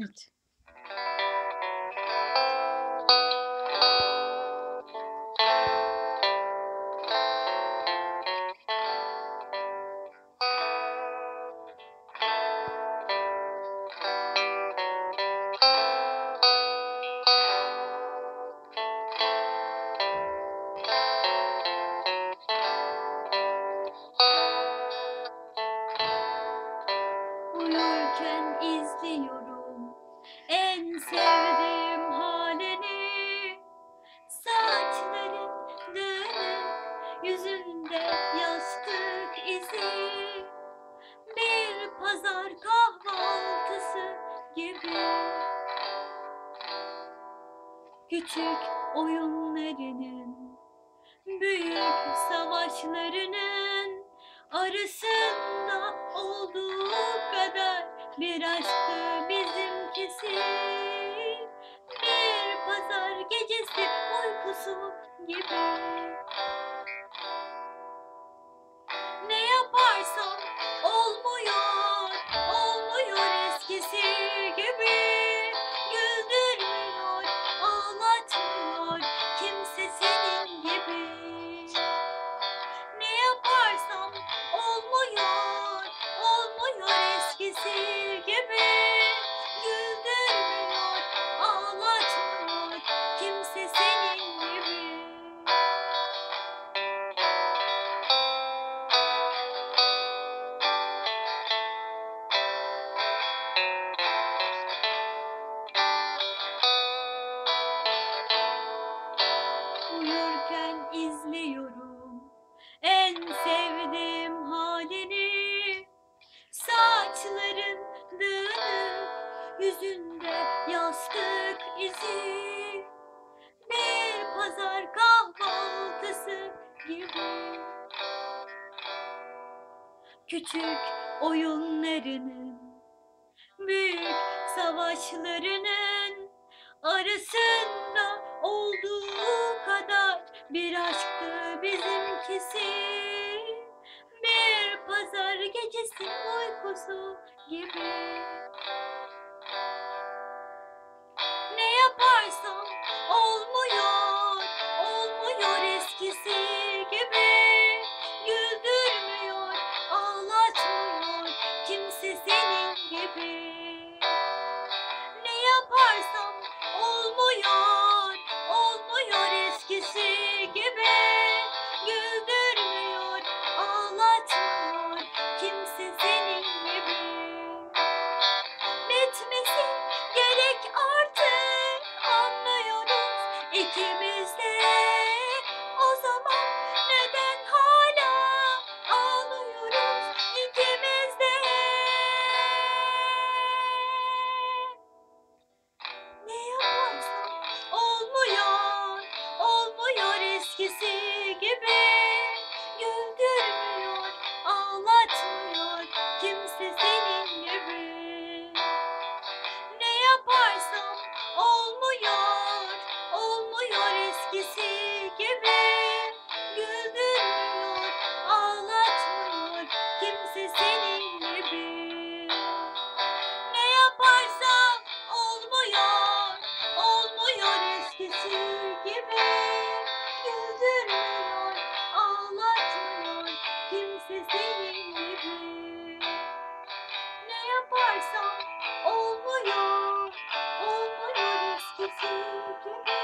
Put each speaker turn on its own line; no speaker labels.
Evet.
En sevdiğim halini Saçların yüzünde yastık izi Bir pazar kahvaltısı gibi Küçük oyunlarının Büyük savaşlarının arasında olduğu kadar bir aşktı bizimkisi. Pazar gecesi uykusu gibi. Yüzünde yastık izi Bir pazar kahvaltısı gibi Küçük oyunlarının Büyük savaşlarının arasında olduğu kadar bir aşktı bizimkisi. Bir pazar gecesi uykusu gibi. yaparsan olmuyor, olmuyor eskisi gibi.